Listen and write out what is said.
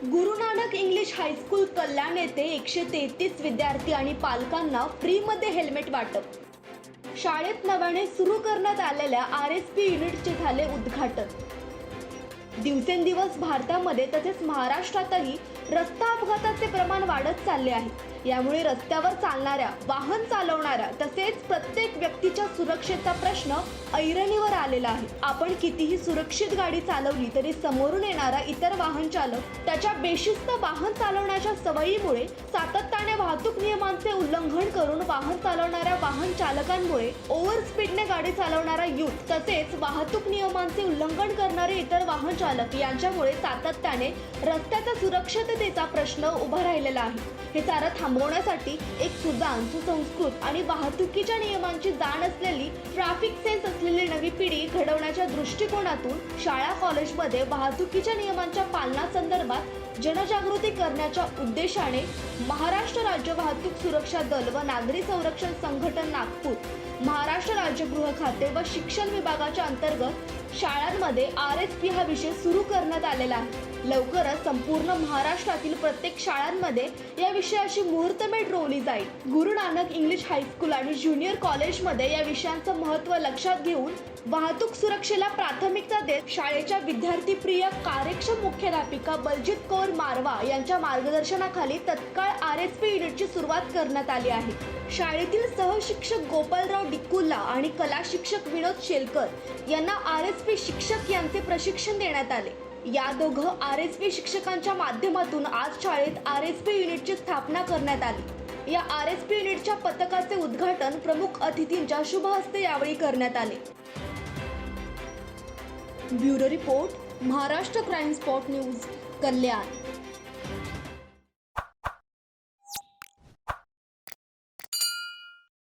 गुरु Nanak English high school कल्याण येथे एकशे तेहतीस विद्यार्थी आणि पालकांना फ्रीमध्ये हेल्मेट वाटप. शाळेत नव्याने सुरू करण्यात आलेल्या आर एस पी युनिटचे झाले उद्घाटन. दिवसेंदिवस भारतामध्ये तसेच महाराष्ट्रातही रस्ता अपघाताचे प्रमाण वाढत चालले आहे. यामुळे रस्त्यावर चालणाऱ्या वाहन चालवणाऱ्या तसेच प्रत्येक सुरक्षेचा प्रश्न ऐरणीवर आलेला आहे. आपण कितीही सुरक्षित गाडी चालवली तरी समोरून येणारा इतर वाहन चालक त्याच्या बेशिस्त वाहन चालवण्याच्या सवयीमुळे सातत्याने वाहतूक नियमांचे उल्लंघन करून वाहन चालवणाऱ्या वाहन चालकांमुळे ओव्हर स्पीडने गाडी चालवणारा युथ तसेच वाहतूक नियमांचे उल्लंघन करणारे इतर वाहन चालक यांच्यामुळे सातत्याने रस्त्याच्या सुरक्षिततेचा प्रश्न उभा राहिलेला आहे. हे सारं थांबवण्यासाठी एक सुदान सुसंस्कृत आणि वाहतुकीच्या नियमांची जाण असलेली ट्रॅफिक सेन्स असलेली नवी पिढी घडवण्याच्या दृष्टिकोनातून शाळा कॉलेजमध्ये वाहतुकीच्या नियमांच्या पालनासंदर्भात जनजागृती करण्याच्या उद्देशाने महाराष्ट्र राज्य वाहतूक सुरक्षा दल व नागरी संरक्षण संघटन नागपूर महाराष्ट्र राज्य गृह खाते व शिक्षण विभागाच्या अंतर्गत शाळांमध्ये आर एस पी हा विषय सुरू करण्यात आलेला आहे. लवकरच संपूर्ण महाराष्ट्रातील प्रत्येक शाळांमध्ये या विषयाची मुहूर्तमेढ रोवली जाईल. Guru Nanak English high school आणि ज्युनियर कॉलेजमध्ये या विषयांचं महत्त्व लक्षात घेऊन वाहतूक सुरक्षेला प्राथमिकता देत शाळेच्या विद्यार्थीप्रिय कार्यक्षम मुख्याध्यापिका बलजित कौर मारवा यांच्या मार्गदर्शनाखाली तत्काळ आर एस पी युनिटची सुरुवात करण्यात आली आहे. शाळेतील सहशिक्षक गोपालराव डिकुल्ला आणि कला शिक्षक विनोद शेलकर यांना आर एस पी शिक्षक यांचे प्रशिक्षण देण्यात आले. या दोघं आर एस पी शिक्षकांच्या माध्यमातून आज शाळेत आर एस पी युनिटची स्थापना करण्यात आली. या आर एस पी युनिटच्या पथकाचे उद्घाटन प्रमुख अतिथींच्या शुभ हस्ते यावेळी करण्यात आले. Bureau report Maharashtra crime spot news Kalyan.